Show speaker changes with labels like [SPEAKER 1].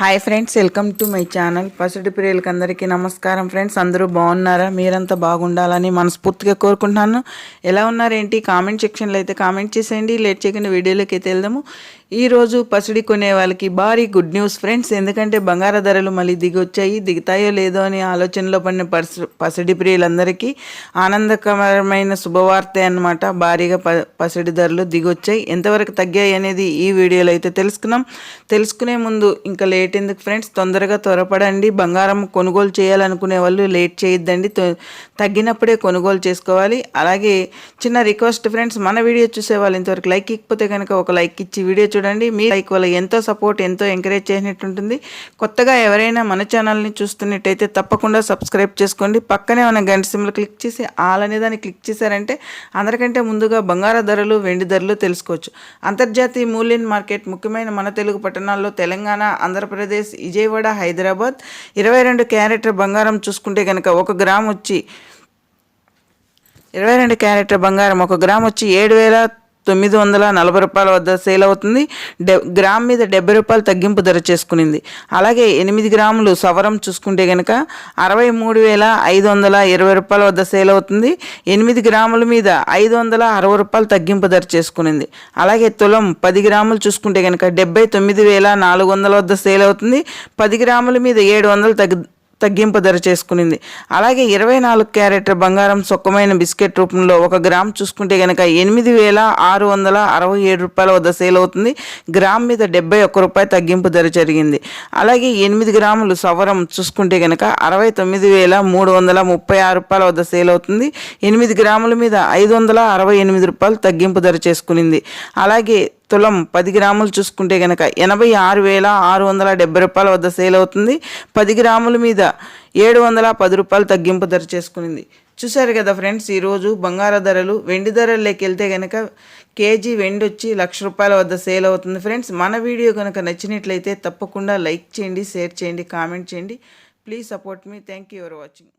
[SPEAKER 1] Hi friends welcome to my channel పసిడి ప్రియులకి అందరికీ నమస్కారం ఫ్రెండ్స్ అందరూ బాగున్నారా? మీరంతా బాగుండాలని మనస్ఫూర్తిగా కోరుకుంటున్నాను. ఎలా ఉన్నారేంటి కామెంట్ సెక్షన్లో అయితే కామెంట్ చేసేయండి. లేట్ చేయకుండా వీడియోలోకి అయితే వెళ్దాము. ఈరోజు పసిడి కొనే వాళ్ళకి భారీ గుడ్ న్యూస్ ఫ్రెండ్స్ ఎందుకంటే బంగార ధరలు మళ్ళీ దిగొచ్చాయి. దిగుతాయో లేదో అని ఆలోచనలో పడిన పసి పసిడి ప్రియులందరికీ ఆనందకరమైన శుభవార్త అనమాట భారీగా ప పసిడి ధరలు దిగొచ్చాయి. ఎంతవరకు తగ్గాయి అనేది ఈ వీడియోలో అయితే తెలుసుకున్నాం. తెలుసుకునే ముందు ఇంకా లేట్ ఎందుకు ఫ్రెండ్స్? తొందరగా త్వరపడండి. బంగారం కొనుగోలు చేయాలనుకునే వాళ్ళు లేట్ చేయొద్దండి. తగ్గినప్పుడే కొనుగోలు చేసుకోవాలి. అలాగే చిన్న రిక్వెస్ట్ ఫ్రెండ్స్ మన వీడియో చూసే వాళ్ళు ఇంతవరకు లైక్ ఇకపోతే కనుక ఒక లైక్ ఇచ్చి వీడియో చూడండి. మీ లైక్ వల్ల ఎంతో సపోర్ట్ ఎంతో ఎంకరేజ్ చేసినట్టు ఉంటుంది కొత్తగా ఎవరైనా మన ఛానల్ని చూస్తున్నట్టయితే తప్పకుండా సబ్స్క్రైబ్ చేసుకోండి. పక్కనే ఉన్న గంట సిమ్లు క్లిక్ చేసి ఆల్ అనే దాన్ని క్లిక్ చేశారంటే అందరికంటే ముందుగా బంగార ధరలు వెండి ధరలు తెలుసుకోవచ్చు. అంతర్జాతీయ మూల్యం మార్కెట్ ముఖ్యమైన మన తెలుగు పట్టణాల్లో తెలంగాణ ఆంధ్రప్రదేశ్ విజయవాడ హైదరాబాద్. ఇరవై రెండు క్యారెట్ బంగారం చూసుకుంటే కనుక ఒక గ్రామ్ వచ్చి ఇరవై రెండు క్యారెట్ బంగారం ఒక గ్రామ్ వచ్చి ఏడు వేల తొమ్మిది వందల నలభై రూపాయల వద్ద సేల్ అవుతుంది. డె గ్రామ్ మీద డెబ్బై రూపాయలు తగ్గింపు ధర చేసుకునింది. అలాగే ఎనిమిది గ్రాములు సవరం చూసుకుంటే కనుక అరవై మూడు వేల ఐదు వందల ఇరవై రూపాయల వద్ద సేల్ అవుతుంది. ఎనిమిది గ్రాముల మీద ఐదు వందల అరవై రూపాయలు తగ్గింపు ధర చేసుకునింది. అలాగే తులం పది గ్రాములు చూసుకుంటే కనుక డెబ్బై తొమ్మిది వేల నాలుగు వందల వద్ద సేల్ అవుతుంది. పది గ్రాముల మీద ఏడు వందలు తగ్గి తగ్గింపు ధర చేసుకునింది. అలాగే ఇరవై నాలుగు క్యారెట్ బంగారం సొక్కమైన బిస్కెట్ రూపంలో ఒక గ్రామ్ చూసుకుంటే కనుక ఎనిమిది వేల ఆరు వందల అరవై ఏడు రూపాయల వద్ద సేల్ అవుతుంది. గ్రామ్ మీద డెబ్బై ఒక్క రూపాయి తగ్గింపు ధర జరిగింది. అలాగే ఎనిమిది గ్రాములు సవరం చూసుకుంటే కనుక అరవై తొమ్మిది వేల మూడు వందల ముప్పై ఆరు రూపాయల వద్ద సేల్ అవుతుంది. ఎనిమిది గ్రాముల మీద ఐదు వందల అరవై ఎనిమిది రూపాయలు తగ్గింపు ధర చేసుకునింది. అలాగే తులం పది గ్రాములు చూసుకుంటే కనుక ఎనభై ఆరు వేల ఆరు వందల డెబ్బై రూపాయల వద్ద సేల్ అవుతుంది. పది గ్రాముల మీద ఏడు వందల పది రూపాయలు తగ్గింపు ధర చేసుకునింది. చూశారు కదా ఫ్రెండ్స్ ఈరోజు బంగార ధరలు వెండి ధరల్లోకి వెళ్తే కనుక కేజీ వెండి వచ్చి లక్ష రూపాయల వద్ద సేల్ అవుతుంది. ఫ్రెండ్స్ మన వీడియో కనుక నచ్చినట్లయితే తప్పకుండా లైక్ చేయండి షేర్ చేయండి కామెంట్ చేయండి. Please support me. Thank you for watching.